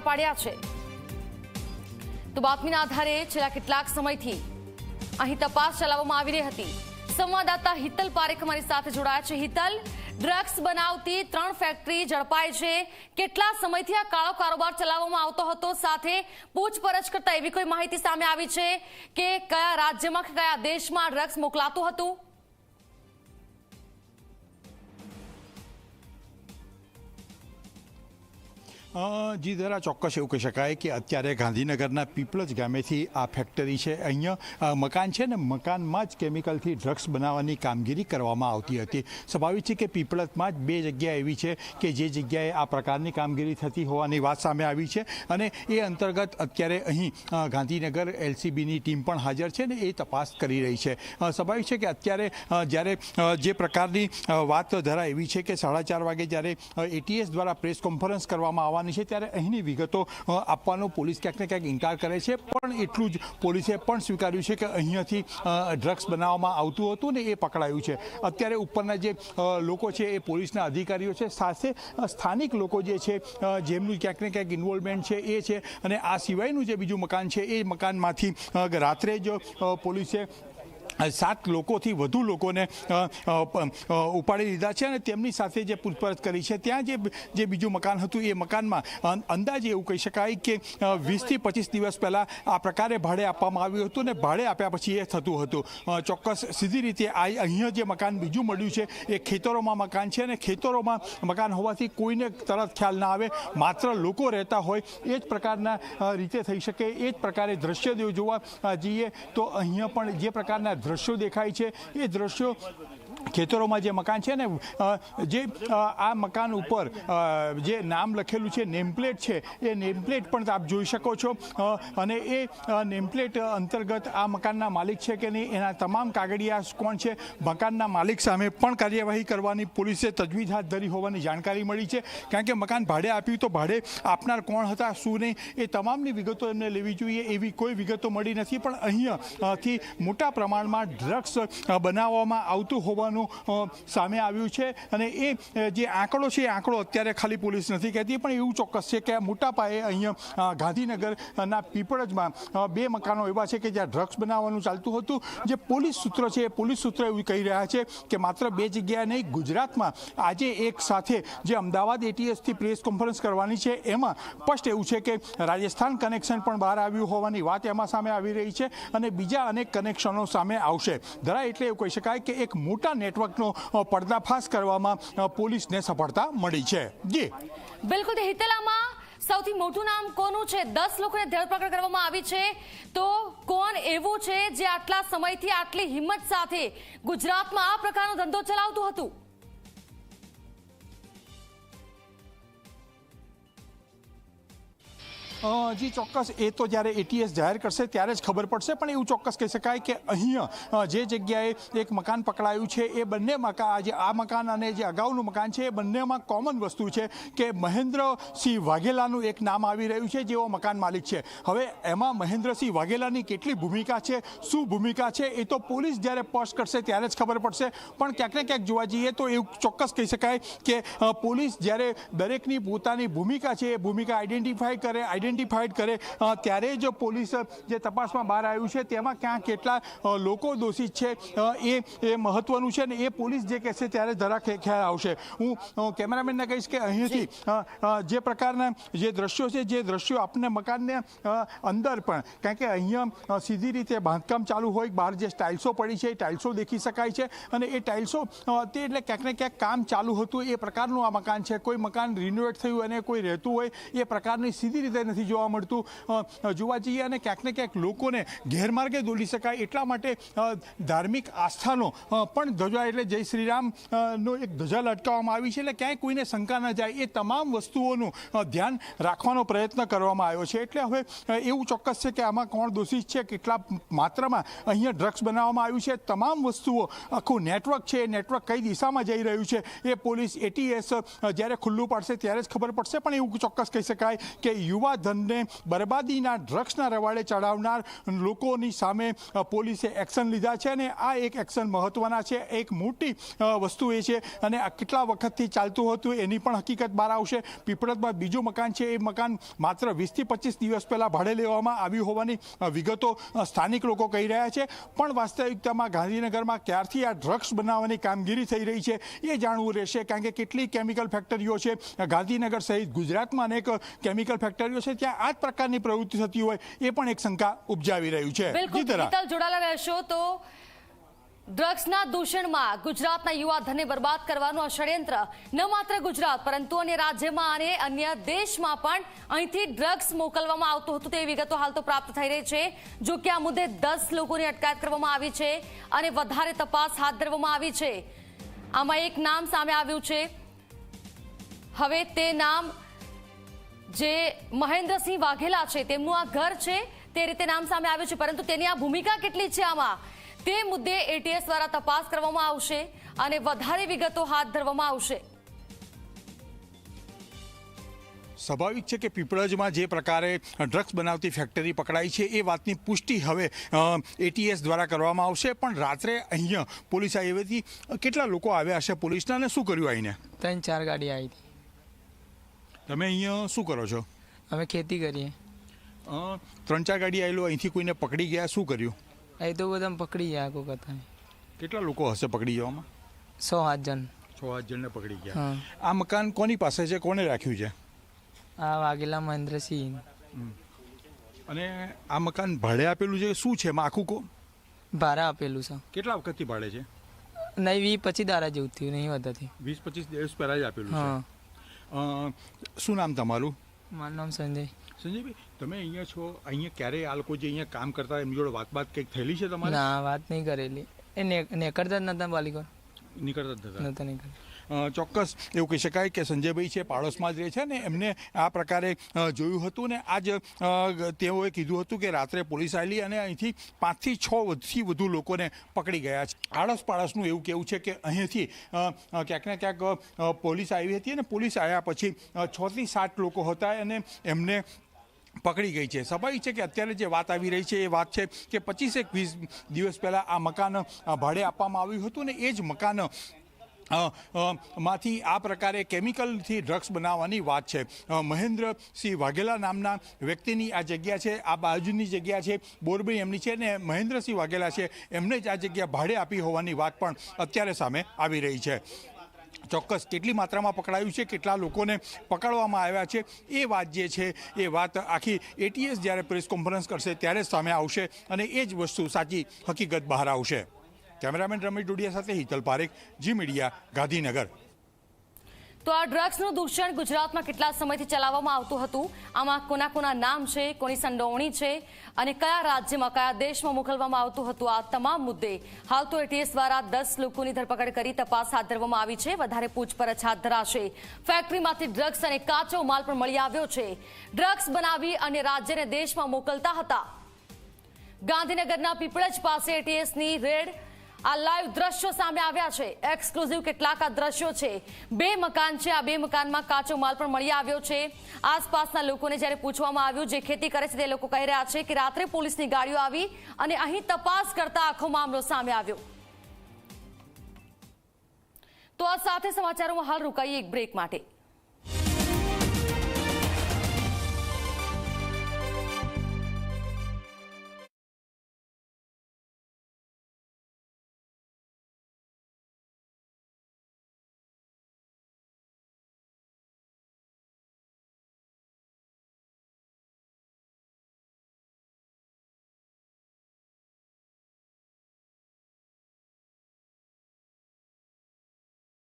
પાડ્યા છે. તો બાતમીના આધારે છેલ્લા કેટલાક સમયથી અહીં તપાસ ચલાવવામાં આવી રહી હતી. સંવાદદાતા હિતલ પારેખ અમારી સાથે જોડાયા છે. હિતલ, ડ્રગ્સ બનાવતી ત્રણ ફેક્ટરી ઝડપાઈ છે. કેટલા સમયથી આ કાળો કારોબાર ચલાવવામાં આવતો હતો? સાથે પૂછપરછ કરતા એવી કોઈ માહિતી સામે આવી છે કે કયા રાજ્યમાં કયા દેશમાં ડ્રગ્સ મોકલાતું હતું? જી, જરા ચોક્કસ એવું કહી શકાય કે અત્યારે ગાંધીનગરના પીપળજ ગામેથી આ ફેક્ટરી છે. અહીંયા મકાન છે ને મકાનમાં જ કેમિકલથી ડ્રગ્સ બનાવવાની કામગીરી કરવામાં આવતી હતી. સ્વાભાવિક છે કે પીપળજમાં જ બે જગ્યા એવી છે કે જે જગ્યાએ આ પ્રકારની કામગીરી થતી હોવાની વાત સામે આવી છે અને એ અંતર્ગત અત્યારે અહીં ગાંધીનગર એલસીબીની ટીમ પણ હાજર છે ને એ તપાસ કરી રહી છે. સ્વાભાવિક છે કે અત્યારે જ્યારે જે પ્રકારની વાત ધરા એવી છે કે સાડા ચાર વાગે જ્યારે એટીએસ દ્વારા પ્રેસ કોન્ફરન્સ કરવામાં આવવાની છે ત્યારે અહીંની વિગતો આપવાનો પોલીસ ક્યાંક ને ક્યાંક ઇન્કાર કરે છે. પણ એટલું જ પોલીસે પણ સ્વીકાર્યું છે કે અહીંયાથી ડ્રગ્સ બનાવવામાં આવતું હતું ને એ પકડાયું છે. અત્યારે ઉપરના જે લોકો છે એ પોલીસના અધિકારીઓ છે, સાથે સ્થાનિક લોકો જે છે જેમનું ક્યાંક ને ક્યાંક ઇન્વોલ્વમેન્ટ છે એ છે. અને આ સિવાયનું જે બીજું મકાન છે, એ મકાનમાંથી રાત્રે જ પોલીસે સાત લોકોથી વધુ લોકોને ઉપાડી લીધા છે અને તેમની સાથે જે પૂછપરછ કરી છે, ત્યાં જે જે બીજું મકાન હતું એ મકાનમાં અંદાજે એવું કહી શકાય કે વીસથી પચીસ દિવસ પહેલાં આ પ્રકારે ભાડે આપવામાં આવ્યું હતું ને ભાડે આપ્યા પછી એ થતું હતું. ચોક્કસ સીધી રીતે આ અહીંયા જે મકાન બીજું મળ્યું છે, એ ખેતરોમાં મકાન છે અને ખેતરોમાં મકાન હોવાથી કોઈને તરત ખ્યાલ ના આવે. માત્ર લોકો રહેતા હોય, એ જ પ્રકારના રીતે થઈ શકે, એ જ પ્રકારે દ્રશ્ય જોવા જઈએ તો અહીંયા પણ જે પ્રકારના દ્રશ્યો દેખાય છે. એ દ્રશ્યો ખેતરોમાં જે મકાન છે ને જે આ મકાન ઉપર જે નામ લખેલું છે, નેમપ્લેટ છે, એ નેમપ્લેટ પણ આપ જોઈ શકો છો. અને એ નેમપ્લેટ અંતર્ગત આ મકાનના માલિક છે કે નહીં, એના તમામ કાગળિયા કોણ છે, મકાનના માલિક સામે પણ કાર્યવાહી કરવાની પોલીસે તજવીજ હાથ ધરી હોવાની જાણકારી મળી છે. કારણ કે મકાન ભાડે આપ્યું તો ભાડે આપનાર કોણ હતા, શું નહીં, એ તમામની વિગતો એમને લેવી જોઈએ, એવી કોઈ વિગતો મળી નથી. પણ અહીંયાથી મોટા પ્રમાણમાં ડ્રગ્સ બનાવવામાં આવતું હોવાનું અ, સામે આવ્યું છે અને એ જે આંકડો છે એ આંકડો અત્યારે ખાલી પોલીસ નથી કહેતી પણ એવું ચોક્કસ છે કે મોટા પાયે અહીંયા ગાંધીનગરના પીપળજમાં બે મકાનો એવા છે કે જ્યાં ડ્રગ્સ બનાવવાનું ચાલતું હતું. જે પોલીસ સૂત્ર છે એ પોલીસ સૂત્ર એવું કહી રહ્યા છે કે માત્ર બે જગ્યાએ નહીં ગુજરાતમાં આજે એક સાથે જે અમદાવાદ એટીએસથી પ્રેસ કોન્ફરન્સ કરવાની છે એમાં સ્પષ્ટ એવું છે કે રાજસ્થાન કનેક્શન પણ બહાર આવ્યું હોવાની વાત એમાં સામે આવી રહી છે અને બીજા અનેક કનેક્શનો સામે આવશે. ધરા એટલે એવું કહી શકાય કે એક મોટા નેટવર્કનો પર્દાફાશ કરવામાં પોલીસને સફળતા મળી છે. જી. બિલકુલ હિતલામાં સૌથી મોટું નામ કોનું છે? દસ લોકોને ધરપકડ કરવામાં આવી છે. તો કોણ એવું છે જે આટલા સમયથી આટલી હિંમત સાથે ગુજરાતમાં આ પ્રકારનો ધંધો ચલાવતું હતું? જી, ચોક્કસ. એ તો જ્યારે એટીએસ જાહેર કરશે ત્યારે જ ખબર પડશે, પણ એવું ચોક્કસ કહી શકાય કે અહીંયા જે જગ્યાએ એક મકાન પકડાયું છે, એ બંને મકાન જે, આ મકાન અને જે અગાઉનું મકાન છે, એ બંનેમાં કોમન વસ્તુ છે કે મહેન્દ્રસિંહ વાઘેલાનું એક નામ આવી રહ્યું છે, જેઓ મકાન માલિક છે. હવે એમાં મહેન્દ્રસિંહ વાઘેલાની કેટલી ભૂમિકા છે, શું ભૂમિકા છે, એ તો પોલીસ જ્યારે પોસ્ટ કરશે ત્યારે જ ખબર પડશે. પણ ક્યાંક ને ક્યાંક જોવા જઈએ તો એવું ચોક્કસ કહી શકાય કે પોલીસ જ્યારે દરેકની પોતાની ભૂમિકા છે, એ ભૂમિકા આઈડેન્ટિફાઈ કરે આઈડેન્ટિફાઈડ કરે. ત્યારે જ પોલીસ જે તપાસમાં બહાર આવ્યું છે તેમાં ક્યાં કેટલા લોકો દોષિત છે એ એ મહત્વનું છે ને એ પોલીસ જે કહેશે ત્યારે જરા ખ્યાલ આવશે. હું કેમેરામેનને કહીશ કે અહીંયાથી અ, અ, જે પ્રકારના જે દ્રશ્યો છે જે દ્રશ્યો આપને મકાનને અંદર પણ કારણ કે અહીંયા સીધી રીતે બાંધકામ ચાલુ હોય બહાર જે ટાઇલ્સો પડી છે એ ટાઇલ્સો દેખી શકાય છે અને એ ટાઇલ્સો તે એટલે ક્યાંક ને ક્યાંક કામ ચાલુ હતું એ પ્રકારનું આ મકાન છે. કોઈ મકાન રિનોવેટ થયું અને કોઈ રહેતું હોય એ પ્રકારની સીધી રીતે નથી જોવા મળતું. જોવા જઈએ અને ક્યાંક ને ક્યાંક લોકોને ગેરમાર્ગે દોરી શકાય એટલા માટે ધાર્મિક આસ્થાનો પણ ધજા એટલે જય શ્રીરામ નો એક ધજા લટકાવવામાં આવી છે. એટલે ક્યાંય કોઈને શંકા ન જાય. એ તમામ વસ્તુઓનું ધ્યાન રાખવાનો પ્રયત્ન કરવામાં આવ્યો છે. એટલે હવે એવું ચોક્કસ છે કે આમાં કોણ દોષિત છે, કેટલા માત્રામાં અહીંયા ડ્રગ્સ બનાવવામાં આવ્યું છે. તમામ વસ્તુઓ, આખું નેટવર્ક છે. એ નેટવર્ક કઈ દિશામાં જઈ રહ્યું છે? એ પોલીસ એટીએસ જ્યારે ખુલ્લું પાડશે ત્યારે જ ખબર પડશે. પણ એવું ચોક્કસ કહી શકાય કે યુવા ધનને બરબાદીના ડ્રગ્સના રવાડે ચડાવનાર લોકોની સામે પોલીસે એક્શન લીધા છે અને આ એક એક્શન મહત્વના છે. એક મોટી વસ્તુ એ છે અને આ કેટલા વખતથી ચાલતું હતું એની પણ હકીકત બહાર આવશે. પીપળતમાં બીજું મકાન છે. એ મકાન માત્ર વીસથી પચીસ દિવસ પહેલાં ભાડે લેવામાં આવ્યું હોવાની વિગતો સ્થાનિક લોકો કહી રહ્યા છે. પણ વાસ્તવિકતામાં ગાંધીનગરમાં ક્યારથી આ ડ્રગ્સ બનાવવાની કામગીરી થઈ રહી છે એ જાણવું રહેશે. કારણ કે કેટલી કેમિકલ ફેક્ટરીઓ છે. ગાંધીનગર સહિત ગુજરાતમાં અનેક કેમિકલ ફેક્ટરીઓ છે ત્યાં આ જ પ્રકારની પ્રવૃત્તિ થતી હોય એ પણ એક શંકા ઉપજાવી રહ્યું છે. બિલકુલ જોડાયેલા રહેશો તો ડ્રગ્સના દૂષણમાં ગુજરાતના યુવા ધને બરબાદ કરવાનું આ ષડયંત્ર. ન માત્ર ગુજરાત પરંતુ અન્ય રાજ્યમાં અને અન્ય દેશમાં પણ અહીંથી ડ્રગ્સ મોકલવામાં આવતું હતું તેવી વિગતો હાલ તો પ્રાપ્ત થઈ રહી છે. જો કે આ મુદ્દે દસ લોકોની અટકાયત કરવામાં આવી છે અને વધારે તપાસ હાથ ધરવામાં આવી છે. આમાં એક નામ સામે આવ્યું છે. હવે તે નામ જે મહેન્દ્રસિંહ વાઘેલા છે તેમનું આ ઘર છે તે રીતે નામ સામે આવ્યું છે પરંતુ તેની આ ભૂમિકા કેટલી છે આમાં? તે મુદ્દે એટીએસ દ્વારા તપાસ કરવામાં આવશે અને વધારે વિગતો હાથ ધરવામાં આવશે. સ્વાભાવિક છે કે પીપળજમાં જે પ્રકારે ડ્રગ્સ બનાવતી ફેક્ટરી પકડાઈ છે એ વાતની પુષ્ટિ હવે એટીએસ દ્વારા કરવામાં આવશે. પણ રાત્રે અહીંયા પોલીસ આવી હતી. કેટલા લોકો આવ્યા હશે પોલીસના અને શું કર્યું આવીને ત્રણ ચાર ગાડી આવી હતી. તમે અહીંયા શું કરો છો? અમે ખેતી કરીએ. ત્રણ ચાર ગાડી આવેલું અહીંથી કોઈને પકડી ગયા શું કર્યું? અહીં તો બધા પકડી ગયા કોઈ કથા કેટલા લોકો હશે પકડી જવામાં? સો આઠ જણ. છ આઠ જણને પકડી ગયા. આ મકાન કોની પાસે છે? કોને રાખ્યું છે? આ વાઘેલા મહેન્દ્રસિંહ. અને આ મકાન ભાડે આપેલું છે? શું છે? એમાં આખું કો ભાડા આપેલું છે. કેટલા વખતથી ભાડે છે? નહીં વી પછી દારા જેવું થયું નહીં વધારથી. વીસ પચીસ દિવસ પહેલાં જ આપેલું છે. શું નામ તમારું? મારું નામ સંજય. સંજયભાઈ તમે અહીંયા છો અહીંયા ક્યારે આ લોકો જે અહીંયા કામ કરતા એમની જોડે વાત વાત કંઈક થયેલી છે તમારે? ના વાત નહીં કરેલી. એ ને- કરતા જ નતા બાલિકો નીકળતા જ નતા? નતા નીકળ અ, ચોક્કસ એવું કહી શકાય કે સંજયભાઈ છે, પાડોશમાં જ રહે છે ને એમને આ પ્રકારે જોયું હતું ને આજ તેઓએ કીધું હતું કે રાત્રે પોલીસ આવેલી અને અહીંથી પાંચથી છ વધથી વધુ લોકોને પકડી ગયા છે. આડોશ પાડોશનું એવું કેવું છે કે અહીંથી ક્યાંક ને ક્યાંક પોલીસ આવી હતી અને પોલીસ આવ્યા પછી છથી થી સાત લોકો હતા અને એમને પકડી ગઈ છે. સ્વાભાવિક છે કે અત્યારે જે વાત આવી રહી છે એ વાત છે કે પચીસેક વીસ દિવસ પહેલાં આ મકાન ભાડે આપવામાં આવ્યું હતું ને એ જ મકાન માંથી આ પ્રકારે કેમિકલથી ડ્રગ્સ બનાવવાની વાત છે. મહેન્દ્રસિંહ વાઘેલા નામના વ્યક્તિની આ જગ્યા છે. આ બાજુની જગ્યા છે. બોરબી એમની છે ને મહેન્દ્રસિંહ વાઘેલા છે. એમને જ આ જગ્યા ભાડે આપી હોવાની વાત પણ અત્યારે સામે આવી રહી છે. ચોક્કસ કેટલી માત્રામાં પકડાયું છે, કેટલા લોકોને પકડવામાં આવ્યા છે, એ વાત જે છે, એ વાત આખી એટીએસ જ્યારે પ્રેસ કોન્ફરન્સ કરશે ત્યારે સામે આવશે અને એ જ વસ્તુ સાચી હકીકત બહાર આવશે. કેમેરામેન રમેશ ડોડિયા સાથે હિતલ પારેખ, જી મીડિયા, ગાંધીનગર. તો આ ડ્રગ્સનું દૂષણ ગુજરાતમાં કેટલા સમયથી ચલાવવામાં આવતું હતું? આમાં કોના કોના નામ છે, કોની સંડોવણી છે અને કયા રાજ્યમાં, કયા દેશમાં મોકલવામાં આવતું હતું? આ તમામ મુદ્દે હાલ તો એટીએસ દ્વારા દસ લોકોની ધરપકડ કરી તપાસ હાથ ધરવામાં આવી છે. વધારે પૂછપરછ હાથ ધરાશે. ફેક્ટરીમાંથી ડ્રગ્સ અને કાચો માલ પણ મળી આવ્યો છે. ડ્રગ્સ બનાવી અને રાજ્યને દેશમાં મોકલતા હતા. ગાંધીનગરના પીપળજ પાસે એટીએસની રેડ આ લાઈવ દ્રશ્યો સામે આવ્યા છે. એક્સક્લુઝિવ કેટલાક આ દ્રશ્યો છે. બે મકાન છે. આ બે મકાનમાં કાચો માલ પણ મળી આવ્યો છે. આસપાસના લોકોને જ્યારે પૂછવામાં આવ્યું જે ખેતી કરે છે તે લોકો કહી રહ્યા છે કે રાત્રે પોલીસની ગાડીઓ આવી અને અહીં તપાસ કરતા આખો મામલો સામે આવ્યો. તો આ સાથે સમાચારોમાં હાલ રોકાઈએ એક બ્રેક માટે.